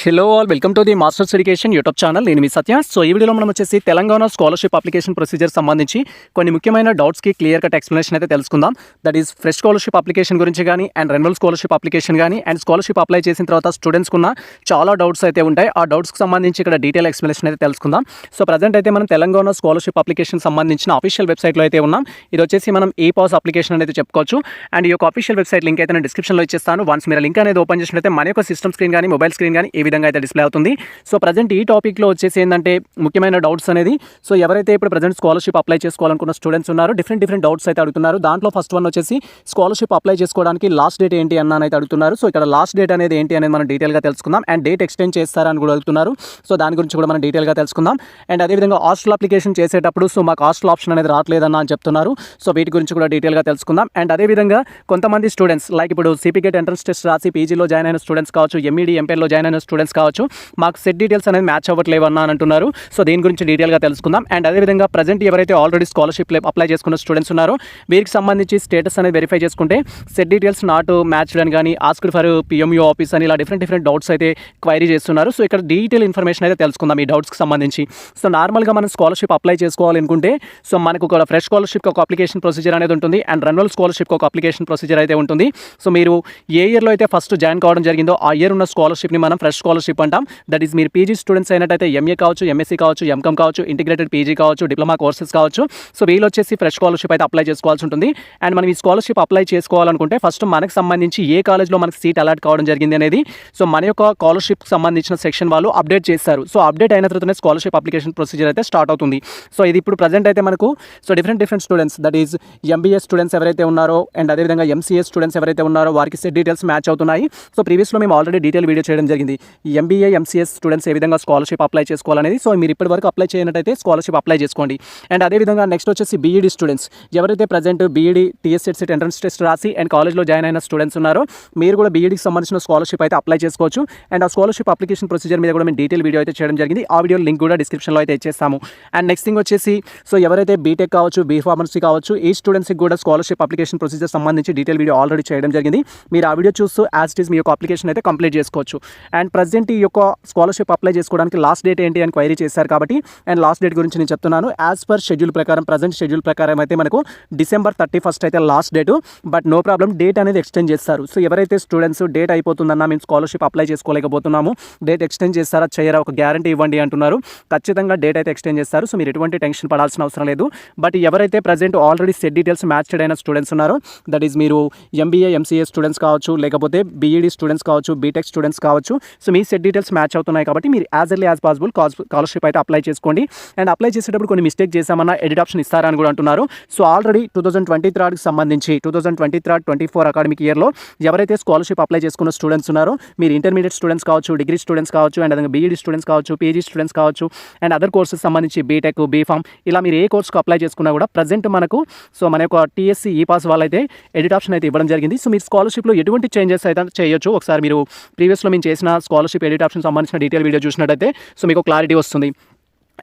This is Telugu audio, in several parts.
Hello all welcome to the masters education YouTube channel నేను మీ సత్య. సో ఈ వీడియోలో మనం వచ్చేసి తెలంగాణ స్కాలర్షిప్ అప్లికేషన్ ప్రొసీజర్ సంబంధించి కొన్ని ముఖ్యమైన డౌట్స్కి క్లియర్ కట్ ఎక్స్ప్లెనేషన్ అయితే తెలుసుకుందాం. That is fresh scholarship application గురించి కానీ అండ్ రెన్యువల్ స్కాలర్షిప్ అప్లికేషన్ కానీ అండ్ స్కాలర్షిప్ అప్లై చేసిన తర్వాత స్టూడెంట్స్కి ఉన్న చాలా డౌట్స్ అయితే ఉంటాయి. ఆ డౌట్స్కి సంబంధించి ఇక్కడ డీటెయిల్ ఎక్స్ప్లెనేషన్ అయితే తెలుసుకుందాం. సో ప్రజెంట్ అయితే మనం తెలంగాణ స్కాలర్షిప్ అప్లికేషన్ సంబంధించిన అఫీషియల్ వెబ్సైట్లో అయితే ఉన్నాం. ఇది వచ్చేసి మనం ఈ పాస్ అప్లికేషన్ అనేది చెప్పుకోవచ్చు. అండ్ ఈ యొక్క అఫీషియల్ వెబ్సైట్ లింక్ అయితే నేను డిస్క్రిప్షన్లో ఇచ్చేస్తాను. వన్స్ మీరు లింక్ అనేది ఓపెన్ చేసినట్లయితే మన యొక్క సిస్టమ్ స్క్రీన్ కానీ మొబైల్ స్క్రీన్ కానీ విధంగా అయితే డిస్ప్లే అవుతుంది. సో ప్రజెంట్ ఈ టాపిక్లో వచ్చేసి ఏంటంటే ముఖ్యమైన డౌట్స్ అనేది. సో ఎవరైతే ఇప్పుడు ప్రజెంట్ స్కాలర్షిప్ అప్లై చేసుకోవాలనుకున్న స్టూడెంట్స్ ఉన్నారు డిఫరెంట్ డిఫరెంట్ డౌట్స్ అయితే అడుగుతున్నారు. దాంట్లో ఫస్ట్ వన్ వచ్చేసి స్కాలర్షిప్ అప్లై చేసుకోవడానికి లాస్ట్ డేట్ ఏంటి అన్న అయితే అడుగుతున్నారు. సో ఇక్కడ లాస్ట్ డేట్ అనేది ఏంటి అనేది మనం డీటెయిల్గా తెలుసుకుందాం. అండ్ డేట్ ఎక్స్టెండ్ చేస్తారని కూడా అడుగుతున్నారు. సో దాని గురించి కూడా మనం డీటెయిల్గా తెలుసుకుందాం. అండ్ అదేవిధంగా హాస్టల్ అప్లికేషన్ చేసేటప్పుడు సో మాకు హాస్టల్ ఆప్షన్ అనేది రావట్లేదన్న అని చెప్తున్నారు. సో వీటి గురించి కూడా డీటెయిల్గా తెలుసుకుందాం. అండ్ అదేవిధంగా కొంతమంది స్టూడెంట్స్ లైక్ ఇప్పుడు సిపికేట్ ఎంట్రన్స్ టెస్ట్ రాసి పీజీలో జాయిన్ అయిన స్టూడెంట్స్ కావచ్చు ఎంఈడి ఎంపీఎల్లో జాయిన్ అయిన స్టూడెంట్స్ కావచ్చు. మాకు సెట్ డీటెయిల్స్ అనేది మ్యాచ్ అవ్వట్లేవు అన్న అని అంటున్నారు. సో దీని గురించి డీటెయిల్గా తెలుసుకుందాం. అండ్ అదేవిధంగా ప్రజెంట్ ఎవరైతే ఆల్రెడీ స్కాలర్షిప్ అప్లై చేసుకున్న స్టూడెంట్స్ ఉన్నారో వీరికి సంబంధించి స్టేటస్ అనేది వెరిఫై చేసుకుంటే సెట్ డీటెయిల్స్ నాట్ మ్యాచ్ అని కానీ ఆస్క్డ్ ఫర్ పిఎంయూ ఆఫీస్ అని ఇలా డిఫరెంట్ డిఫరెంట్ డౌట్స్ అయితే క్వైరీ చేస్తున్నారు. సో ఇక్కడ డీటెయిల్ ఇన్ఫర్మేషన్ అయితే తెలుసుకుందాం ఈ డౌట్స్కి సంబంధించి. సో నార్మల్గా మనం స్కాలర్షిప్ అప్లై చేసుకోవాలనుకుంటే సో మనకు ఒక ఫ్రెష్ స్కాలర్షిప్ ఒక అప్లికేషన్ ప్రొసీజర్ అనేది ఉంటుంది. అండ్ రెన్యువల్ స్కాలర్షిప్ ఒక అప్లికేషన్ ప్రొసీజర్ అయితే ఉంటుంది. సో మీరు ఏ ఇయర్లో అయితే ఫస్ట్ జాయిన్ కావడం జరిగిందో ఆ ఇయర్ ఉన్న స్కాలర్షిప్ని మనం ఫ్రెష్ స్కాలర్షిప్ అంటాం. దట్ ఈస్ మీరు పీజీ స్టూడెంట్స్ అయినట్టయితే ఎంఏ కావచ్చు ఎంఎస్సీ కావచ్చు ఎంకమ్ కావచ్చు ఇంటిగ్రేటెడ్ పీజీ కావచ్చు డిప్లొమా కోర్సెస్ కావచ్చు. సో వీళ్ళు వచ్చేసి ఫ్రెష్ స్కాలర్షిప్ అయితే అప్లై చేసుకోవాల్సి ఉంటుంది. అండ్ మనం ఈ స్కాలర్షిప్ అప్లై చేసుకోవాలనుకుంటే ఫస్ట్ మనకు సంబంధించి ఏ కాలేజ్లో మనకి సీట్ అలాట్ కావడం జరిగింది అనేది సో మన యొక్క స్కాలర్షిప్ సంబంధించిన సెక్షన్ వాళ్ళు అప్డేట్ చేస్తారు. సో అప్డేట్ అయిన తర్వాతనే స్కాలర్షిప్ అప్లికేషన్ ప్రొసీజర్ అయితే స్టార్ట్ అవుతుంది. సో ఇది ఇప్పుడు ప్రజెంట్ అయితే మనకు so different different students that is MBA students ఎవరైతే ఉన్నారో అండ్ అదేవిధంగా ఎంసీఏ స్టూడెంట్స్ ఎవరైతే ఉన్నారో వారికి సెట్ డీటెయిల్స్ మ్యాచ్ అవుతున్నాయి. సో ప్రీవియస్లో మేము ఆల్రెడీ డీటెయిల్ వీడియో చేయడం జరిగింది. ఎంబీఏ ఎంసీఎస్ స్టూడెంట్స్ ఏ విధంగా స్కాలర్షిప్ అప్లై చేసుకోవాలనేది? సో మీరు ఇప్పటివరకు అప్లై చేయనట్టయితే స్కాలర్షిప్ అప్లై చేసుకోండి. అండ్ అదేవిధంగా నెక్స్ట్ వచ్చేసి బీఈడీ స్టూడెంట్స్ ఎవరైతే ప్రజెంట్ బీఈడీ టీఎస్ఎట్ ఎంట్రన్స్ టెస్ట్ రాసి అండ్ కాలేజ్లో జాయిన్ అయిన స్టూడెంట్స్ ఉన్నారో మీరు కూడా బీఈడీకి సంబంధించిన స్కాలర్షిప్ అయితే అప్లై చేసుకోవచ్చు. అండ్ ఆ స్కాలర్షిప్ అప్లికేషన్ ప్రొసీజర్ మీద కూడా మేము డీటెయిల్ వీడియో అయితే చేయడం జరిగింది. ఆ వీడియో లింక్ కూడా డిస్క్రిప్షన్లో అయితే ఇచ్చేస్తాము. అండ్ నెక్స్ట్ థింగ్ వచ్చేసి సో ఎవరైతే బీటెక్ కావచ్చు బీ ఫార్మసీ కావచ్చు ఈ స్టూడెంట్స్కి కూడా స్కాలర్షిప్ అప్లికేషన్ ప్రొసీజర్ సంబంధించి డీటెయిల్ వీడియో ఆల్రెడీ చేయడం జరిగింది. మీరు ఆ వీడియో చూస్తూ యాజ్ ఇట్ ఈస్ మీ యొక్క అప్లికేషన్ అయితే కంప్లీట్ చేసుకోవచ్చు. అండ్ ప్రజెంట్ ప్రజెంట్ ఈ యొక్క స్కాలర్షిప్ అప్లై చేసుకోవడానికి లాస్ట్ డేట్ ఏంటి అని క్వైరీ చేశారు కాబట్టి అండ్ లాస్ట్ డేట్ గురించి నేను చెప్తున్నాను. యాజ్ పర్ షెడ్యూల్ ప్రకారం ప్రజెంట్ షెడ్యూల్ ప్రకారం అయితే మనకు డిసెంబర్ థర్టీ ఫస్ట్ అయితే last date but no problem date అనేది ఎక్స్టెండ్ చేస్తారు. సో ఎవరైతే స్టూడెంట్స్ డేట్ అయిపోతుందన్నా మేము స్కాలర్షిప్ అప్లై చేసుకోలేకపోతున్నాము డేట్ ఎక్స్టెండ్ చేస్తారా చేయరా ఒక గ్యారంటీ ఇవ్వండి అంటున్నారు. ఖచ్చితంగా డేట్ అయితే ఎక్స్టెండ్ చేస్తారు. సో మీరు ఎటువంటి టెన్షన్ పడాల్సిన అవసరం లేదు. బట్ ఎవరైతే present already set details matched అయిన స్టూడెంట్స్ ఉన్నారో దట్ ఈస్ మీరు ఎంబీఏ ఎంసీఏ స్టూడెంట్స్ కావచ్చు లేకపోతే బీఈడి స్టూడెంట్స్ కావచ్చు బీటెక్ స్టూడెంట్స్ కావచ్చు సో మీ సెట్ డీటెయిల్స్ మ్యాచ్ అవుతున్నాయి కాబట్టి మీరు as early as possible scholarship అయితే అప్లై చేసుకోండి. అండ్ అప్లై చేసేటప్పుడు కొన్ని మిస్టేక్ చేశామన్నా ఎడిట్ ఆప్షన్ ఇస్తారని కూడా అంటున్నారు. So already two thousand twenty థర్డ్కి సంబంధించి two thousand twenty third twenty four academic ఇయర్లో ఎవరైతే స్కాలర్షిప్ అప్లై చేసుకున్న స్టూడెంట్స్ ఉన్నారో మీరు ఇంటర్మీడియట్ స్టూడెంట్స్ కావచ్చు డిగ్రీ స్టూడెంట్స్ కావచ్చు అండ్ అదే బీఈడి స్టూడెంట్స్ కావచ్చు పీజీ స్టూడెంట్స్ కావచ్చు అండ్ అదర్ కోర్సెస్ సంబంధించి బీటెక్ బీఫామ్ ఇలా మీరు ఏ కోర్స్కి అప్లై చేసుకున్నా కూడా ప్రజెంట్ మనకు సో మన యొక్క టీఎస్సీ ఈ పాస్ వాళ్ళైతే ఎడిట్ ఆప్షన్ అయితే ఇవ్వడం జరిగింది. సో మీరు స్కాలర్షిప్లో ఎటువంటి చేంజెస్ అయితే చేయొచ్చు. ఒకసారి మీరు ప్రీవియస్లో మేము చేసిన స్కాలర్షిప్ ఎడిట్ ఆప్షన్ సంబంధించిన డీటెయిల్ వీడియో చూసినట్టయితే సో మీకు క్లారిటీ వస్తుంది.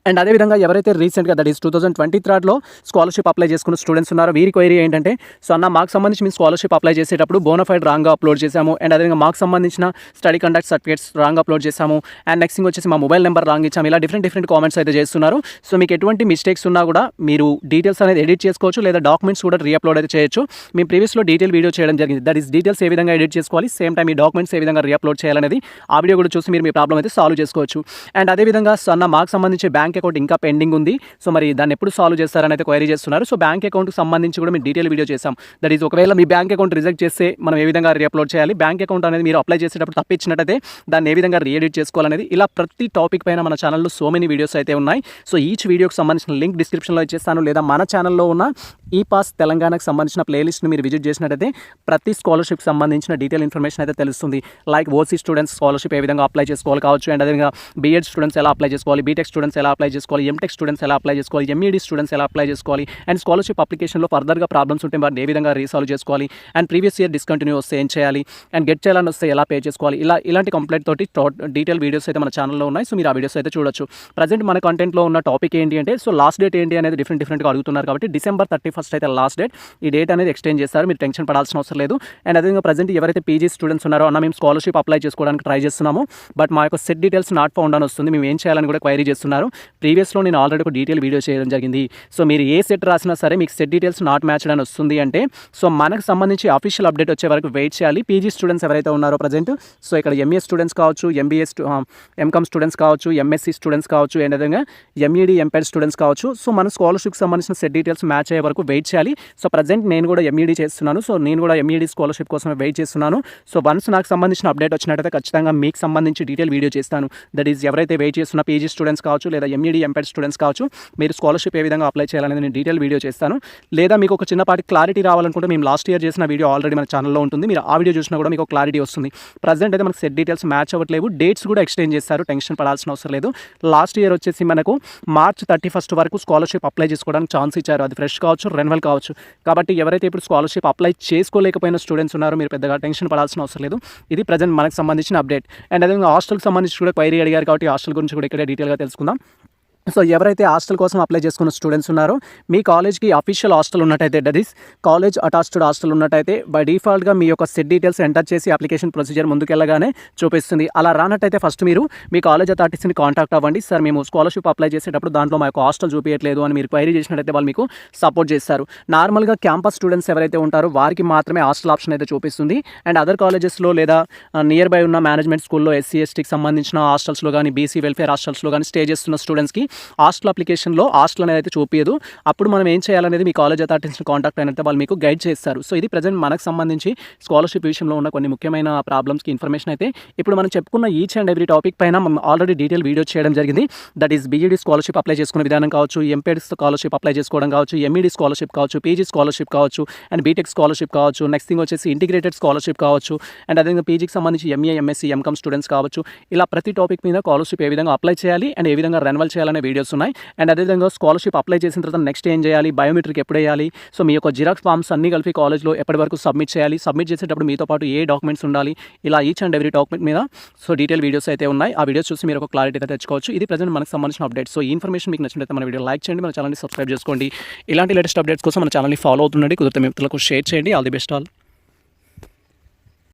అండ్ అదేవిధంగా ఎవరైతే రీసెంట్గా that is two thousand twenty థర్డ్లో scholarship apply చేసుకున్న స్టూడెంట్స్ ఉన్నారో వీరి క్వైరీ ఏంటంటే సో అన్న మాకు సంబంధించి మేము స్కాలర్షిప్ అప్లై చేసేటప్పుడు బోనఫైడ్ రాంగ్గా అప్లోడ్ చేశాము. అండ్ అదేవిధంగా మాకు సంబంధించిన study conduct certificates wrong upload చేశాము. అండ్ నెక్స్ట్ థింగ్ వచ్చేసి మా మొబైల్ నెంబర్ రాంగ్ ఇచ్చాము. ఇలా డిఫరెంట్ డిఫరెంట్ కామెంట్స్ అయితే చేస్తున్నారు. సో మీకు ఎటువంటి మిస్టేక్స్ ఉన్నా కూడా మీరు డీటెయిల్స్ అనేది ఎడిట్ చేసుకోవచ్చు లేదా డాక్యుమెంట్స్ కూడా రీఅప్లోడ్ అయితే చేయొచ్చు. మేము ప్రీవియస్లో డీటెయిల్ వీడియో చేయడం జరిగింది. దట్ ఈస్ డీటెయిల్స్ ఏ విధంగా ఎడిట్ చేసుకోవాలి సేమ్ టైం ఈ డాక్యుమెంట్స్ ఏ విధంగా రీఅప్లోడ్ చేయాలనేది ఆ వీడియో కూడా చూసి మీరు మీ ప్రాబ్లం అయితే సాల్వ్ చేసుకోవచ్చు. అండ్ అదేవిధంగా సో అన్న మాకు సంబంధించి బ్యాంక్ బ్యాంక్ అకౌంట్ ఇంకా పెండింగ్ ఉంది. సో మరి దాన్ని ఎప్పుడు సాల్వ్ చేస్తారని అయితే క్వైరీ చేస్తున్నారు. సో బ్యాంక్ అకౌంట్కి సంబంధించి కూడా మేము డీటెయిల్ వీడియో చేసాం దట్ ఈస్ ఒకవేళ మీ బ్యాంక్ అకౌంట్ రిజెక్ట్ చేస్తే మనం ఏ విధంగా రీఅప్లోడ్ చేయాలి? బ్యాంక్ అకౌంట్ అనేది మీరు అప్లై చేసేటప్పుడు తప్పించినట్టయితే దాన్ని ఏ విధంగా రీఎడిట్ చేసుకోవాలనేది ఇలా ప్రతి టాపిక్ పైన మన ఛానల్లో సో మెనీ వీడియోస్ అయితే ఉన్నాయి. సో ఈచ్ వీడియోకి సంబంధించిన లింక్ డిస్క్రిప్షన్లో ఇచ్చేస్తాను. లేదా మన ఛానల్లో ఉన్న ఈ పాస్ తెలంగాణకు సంబంధించిన ప్లేలిస్ట్ని మీరు విజిట్ చేసినట్టయితే ప్రతి స్కాలర్షిప్ సంబంధించిన డీటెయిల్ ఇన్ఫర్మేషన్ అయితే తెలుస్తుంది. లైక్ ఓసీ స్టూడెంట్స్ స్కాలర్షిప్ ఏ విధంగా అప్లై చేసుకోవాలి కావచ్చు. అండ్ అదేవిధంగా బీఎడ్ స్టూడెంట్స్ ఎలా అప్లై చేసుకోవాలి బీటెక్ స్టూడెంట్స్ ఎలా అప్లై చేసుకోవాలి ఎంటెక్ స్టూడెంట్స్ ఎలా అప్లై చేసుకోవాలి ఎంఈడి స్టూడెంట్స్ ఎలా అప్లై చేసుకోవాలి అండ్ స్కాలర్షిప్ అప్లికేషన్లో ఫర్దర్గా ప్రాబ్లమ్స్ ఉంటే వారిని ఏ విధంగా రీసాల్వ్ చేసుకోవాలి అండ్ ప్రీవియస్ ఇయర్ డిస్కంటిన్యూ వస్తే ఏం చేయాలి అండ్ గెట్ చేయాలని వస్తే ఎలా పే చేసుకోవాలి ఇలా ఇలాంటి కంప్లైంట్ తోటి డీటెయిల్ వీడియోస్ అయితే మన ఛానల్లో ఉన్నాయి. సో మీరు ఆ వీడియోస్ అయితే చూడొచ్చు. ప్రజెంట్ మన కంటెంట్లో ఉన్న టాపిక్ ఏంటి అంటే సో లాస్ట్ డేట్ ఏంటి అనేది డిఫరెంట్ డిఫరెంట్గా అడుగుతున్నారు కాబట్టి డిసెంబర్ థర్టీ ఫస్ట్ అయితే లాస్ట్ డేట్. ఈ డేట్ అనేది ఎక్స్టెండ్ చేస్తారు. మీరు టెన్షన్ పడాల్సిన అవసరం లేదు. అండ్ అదేవిధంగా ప్రజెంట్ ఎవరైతే పీజీ స్టూడెంట్స్ ఉన్నారో అన్న మేము స్కాలర్షిప్ అప్లై చేసుకోవడానికి ట్రై చేస్తున్నాము. బట్ మా యొక్క సెట్ డీటెయిల్స్ నాట్ ఫౌండ్ అని వస్తుంది. మేము ఏం చేయాలని కూడా క్వైరీ చేస్తున్నారు. ప్రీవియస్లో నేను ఆల్రెడీ ఒక డీటెయిల్ వీడియో చేయడం జరిగింది. సో మీరు ఏ సెట్ రాసినా సరే మీకు సెట్ డీటెయిల్స్ నాట్ మ్యాచ్ అని వస్తుంది అంటే సో మనకు సంబంధించి అఫీషియల్ అప్డేట్ వచ్చే వరకు వెయిట్ చేయాలి. పీజీ స్టూడెంట్స్ ఎవరైతే ఉన్నారో ప్రజెంట్ సో ఇక్కడ ఎంఏ స్టూడెంట్స్ కావచ్చు ఎంబీఏ ఎంకామ్ స్టూడెంట్స్ కావచ్చు ఎంఎస్సీ స్టూడెంట్స్ కావచ్చు అండ్ అదేవిధంగా ఎంఈడి ఎంపెడ్ స్టూడెంట్స్ కావచ్చు. సో మన స్కాలర్షిప్కి సంబంధించిన సెట్ డీటెయిల్స్ మ్యాచ్ అయ్యే వరకు వెయిట్ చేయాలి. సో ప్రజెంట్ నేను కూడా ఎంఈడీ చేస్తున్నాను. సో నేను కూడా ఎంఈడీ స్కాలర్షిప్ కోసం వెయిట్ చేస్తున్నాను. సో వన్స్ నాకు సంబంధించిన అప్డేట్ వచ్చినట్టయితే ఖచ్చితంగా మీకు సంబంధించి డీటెయిల్ వీడియో చేస్తాను. దట్ ఈస్ ఎవరైతే వెయిట్ చేస్తున్న పీజీ స్టూడెంట్స్ కావచ్చు లేదా ఎంఈడీ ఎంపెడ్ స్టూడెంట్స్ కావచ్చు మీరు స్కాలర్షిప్ ఏ విధంగా అప్లై చేయాలనేది నేను డీటెయిల్ వీడియో చేస్తాను. లేదా మీకు ఒక చిన్నపాటి క్లారిటీ రావాలనుకుంటే మేము లాస్ట్ ఇయర్ చేసిన వీడియో ఆల్రెడీ మన ఛానల్లో ఉంటుంది. మీరు ఆ వీడియో చూసినా కూడా మీకు క్లారిటీ వస్తుంది. ప్రజెంట్ అయితే మనకు సెట్ డీటెయిల్స్ మ్యాచ్ అవ్వట్లేవు డేట్స్ కూడా ఎక్స్చేంజ్ చేస్తారు. టెన్షన్ పడాల్సిన అవసరం లేదు. లాస్ట్ ఇయర్ వచ్చేసి మనకు మార్చ్ థర్టీ ఫస్ట్ వరకు స్కాలర్షిప్ అప్లై చేసుకోవడానికి ఛాన్స్ ఇచ్చారు. అది ఫ్రెష్ కావచ్చు రెన్వల్ కావచ్చు. కాబట్టి ఎవరైతే ఇప్పుడు స్కాలర్షిప్ అప్లై చేసుకోలేకపోయిన స్టూడెంట్స్ ఉన్నారో మీరు పెద్దగా టెన్షన్ పడాల్సిన అవసరం లేదు. ఇది ప్రజెంట్ మనకు సంబంధించిన అప్డేట్. అండ్ అదేవిధంగా హాస్టల్కి సంబంధించి కూడా క్వైరీ అడిగారు కాబట్టి హాస్టల్ గురించి కూడా ఇక్కడ డీటెయిల్గా తెలుసుకుందాం. సో ఎవరైతే హాస్టల్ కోసం అప్లై చేసుకున్న స్టూడెంట్స్ ఉన్నారో మీ కాలేజ్కి అఫీషియల్ హాస్టల్ ఉన్నట్టయితే that is college attached hostel ఉన్నట్టయితే బై డిఫాల్ట్గా మీ యొక్క సెట్ డీటెయిల్స్ ఎంటర్ చేసి అప్లికేషన్ ప్రొసీజర్ ముందుకెళ్ళగానే చూపిస్తుంది. అలా రానట్టయితే ఫస్ట్ మీరు మీ కాలేజ్ అథారిటీస్ని కాంటాక్ట్ అవ్వండి. సార్ మేము స్కాలర్షిప్ అప్లై చేసేటప్పుడు దాంట్లో మా యొక్క హాస్టల్ చూపించట్లేదు అని మీరు క్వైరీ చేసినట్టయితే వాళ్ళు మీకు సపోర్ట్ చేస్తారు. నార్మల్గా క్యాంపస్ స్టూడెంట్స్ ఎవరైతే ఉంటారో వారికి మాత్రమే హాస్టల్ ఆప్షన్ అయితే చూపిస్తుంది. అండ్ అదర్ కాలేజెస్లో లేదా నియర్ బై ఉన్న మేనేజ్మెంట్ స్కూల్లో ఎస్సీ ఎస్టీకి సంబంధించిన హాస్టల్స్లో కానీ బీసీ వెల్ఫేర్ హాస్టల్స్లో కానీ స్టే చేస్తున్న స్టూడెంట్స్కి హాస్టల్ అప్లికేషన్లో హాస్టల్ అనేది అయితే చూపించదు అప్పుడు మనం ఏం చేయాలనేది మీ కాలేజ్ అథారిటీస్ని కాంటాక్ట్ అయినట్టు వాళ్ళు మీకు గైడ్ చేస్తారు. సో ఇది ప్రజెంట్ మనకు సంబంధించి స్కాలర్షిప్ విషయంలో ఉన్న కొన్ని ముఖ్యమైన ప్రాబ్లమ్స్కి ఇన్ఫర్మేషన్ అయితే ఇప్పుడు మనం చెప్పుకున్న ఈచ్ అండ్ ఎవ్రీ టాపిక్ పైన మనం ఆల్రెడీ డీటెయిల్ వీడియో చేయడం జరిగింది. That is BEd scholarship apply చేసుకునే విధానం కావచ్చు ఎంపీడీ స్కాలర్షిప్ అప్లై చేసుకోవడం కావచ్చు ఎంఈడీ స్కాలర్షిప్ కావచ్చు పీజీ స్కాలర్షిప్ కావచ్చు అండ్ బీటెక్ స్కాలర్షిప్ కావచ్చు. నెక్స్ట్ థింగ్ వచ్చేసి ఇంటిగ్రేటెడ్ స్కాలర్షిప్ కావచ్చు అండ్ అదేవిధంగా పీజీకి సంబంధించి ఎంఏ ఎంఎస్సీ ఎంకమ్ స్టూడెంట్స్ కావచ్చు. ఇలా ప్రతి టాపిక్ మీద స్కాలర్షిప్ ఏ విధంగా అప్లై చేయాలి అండ్ ఏ విధంగా రెన్వల్ చేయాలనే వీడియోస్ ఉన్నాయి. అండ్ అదేవిధంగా స్కాలర్షిప్ అప్లై చేసిన తర్వాత నెక్స్ట్ ఏం చేయాలి? బయోమెట్రిక్ ఎప్పుడు వేయాలి? సో మీ యొక్క జిరాక్స్ ఫామ్స్ అన్ని కలిపి కాలేజ్లో ఎప్పటి వరకు సబ్మిట్ చేయాలి? సబ్మిట్ చేసేటప్పుడు మీతో పాటు ఏ డాక్యుమెంట్స్ ఉండాలి? ఇలా ఈచ్ అండ్ ఎవ్రీ డాక్యుమెంట్ మీద సో డీటెయిల్ వీడియోస్ అయితే ఉన్నాయి. ఆ వీడియోస్ చూసి మీరు ఒక క్లారిటీ అయితే తెచ్చుకోవచ్చు. ఇది ప్రజెంట్ మనకు సంబంధించిన అప్డేట్ సో ఈ ఇన్ఫర్మేషన్ మీకు నచ్చినట్లయితే మన వీడియో లైక్ చేయండి. మన ఛానల్ని సబ్స్క్రైబ్ చేసుకోండి. ఇలాంటి లేటెస్ట్ అప్డేట్స్ కోసం మన ఛానల్ని ఫాలో అవుతుండండి. కుదిరితే మిత్రులకు షేర్ చేయండి. All the best all